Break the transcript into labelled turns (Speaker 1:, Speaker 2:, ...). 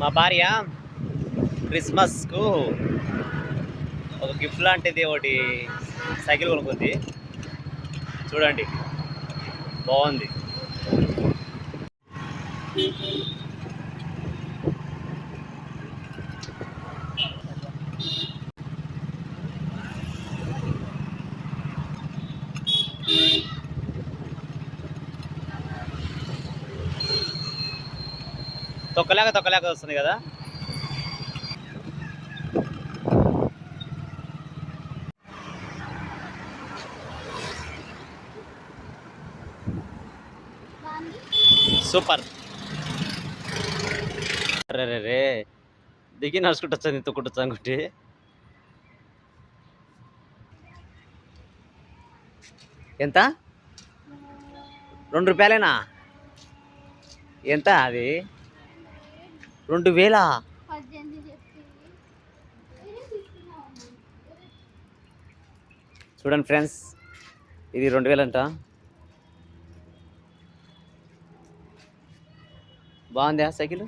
Speaker 1: మా భార్య క్రిస్మస్కు ఒక గిఫ్ట్ లాంటిది ఒకటి సైకిల్ కొనుక్కుంది. చూడండి బాగుంది. తొక్కలేక తొక్కలేక వస్తుంది కదా. సూపర్. రే రే రే. దిగి నడుచుకుంటూ వచ్చింది తొక్కుంటూ ఎంత? రెండు రూపాయలేనా? ఎంత అది? రెండు వేలా? చూడండి ఫ్రెండ్స్ ఇది రెండు వేలంట. బాగుందా సైకిల్?